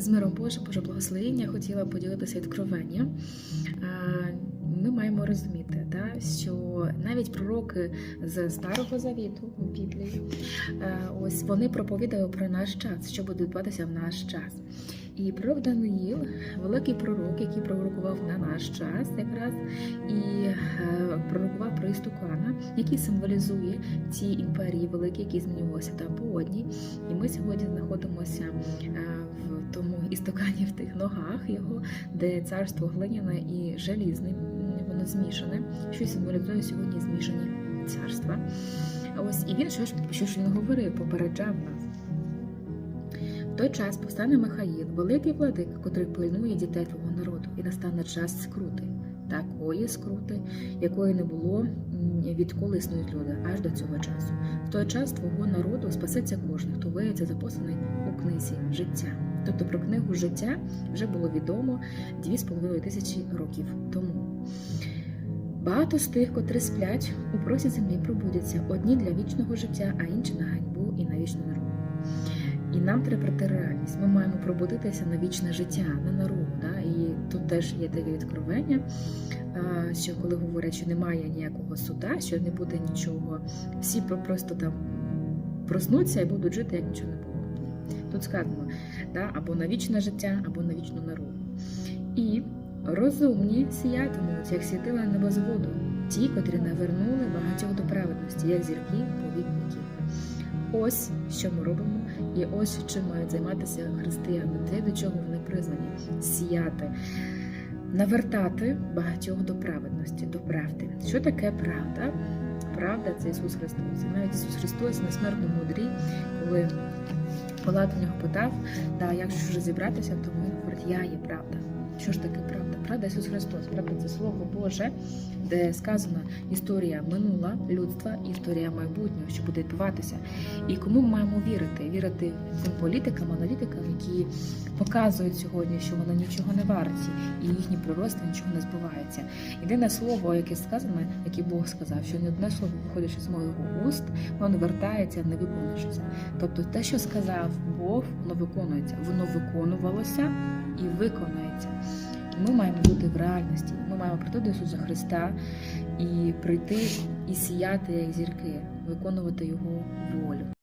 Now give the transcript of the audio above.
З миром Божим, Боже благословення, хотіла поділитися відкровенням. Е, Ми маємо розуміти, та, що навіть пророки з Старого Завіту у Біблії, е, ось вони проповідали про наш час, що буде відбуватися в наш час. І пророк Даниїл, великий пророк, який пророкував на наш час, якраз і е, пророкував про Істукана, який символізує ті імперії великі, які змінювалися там по одній. І ми сьогодні знаходимося е, в в тих ногах його, де царство глиняне і желізне, воно змішане, що символізує сьогодні змішані царства. Ось і він що ж що ж він говорив, попереджав нас. В той час повстане Михаїл, великий владик, котрий пильнує дітей твого народу, і настане час скрути, такої скрути, якої не було відколи існують люди, аж до цього часу. В той час твого народу спасеться кожен, хто виявиться записаний у книзі життя. Тобто про книгу життя вже було відомо 2,5 тисячі років тому. Багато з тих, котрі сплять, у просі землі пробудяться одні для вічного життя, а інші на ганьбу і на вічну наругу. І нам треба прийти реальність. Ми маємо пробудитися на вічне життя, на ругу. Да? І тут теж є таке відкровення, що коли говорять, що немає ніякого суда, що не буде нічого, всі просто там проснуться і будуть жити, як нічого не було. Тут сказано, да? або на вічне життя, або на вічну наругу. І розумні сіятимуть, як світила небозводу, ті, котрі навернули багатьох до праведності, як зірки повітників. Ось що ми робимо, і ось чим мають займатися християни, те, до чого вони призвані сіяти, навертати багатьох до праведності, до правди. Що таке правда? Правда це Ісус Христос. І навіть Ісус Христос несмертно мудрий, коли Пилат в нього питав, да, як ж зібратися, тому він говорить, я є правда. Що ж таке правда? Правда Ісус Христос. Правда це Слово Боже, де сказана історія минула людства, історія майбутнього, що буде відбуватися. І кому ми маємо вірити? Вірити тим політикам, аналітикам, які показують сьогодні, що вони нічого не варті, і їхні пророцтва нічого не збувається. Єдине слово, яке сказане, яке Бог сказав, що не одне слово виходячи з моєго уст, воно вертається, не виконуючися. Тобто те, що сказав Бог, воно виконується, воно виконувалося і виконається. Ми маємо бути в реальності. Ми маємо прийти до Ісуса Христа і прийти і сіяти як зірки, виконувати Його волю.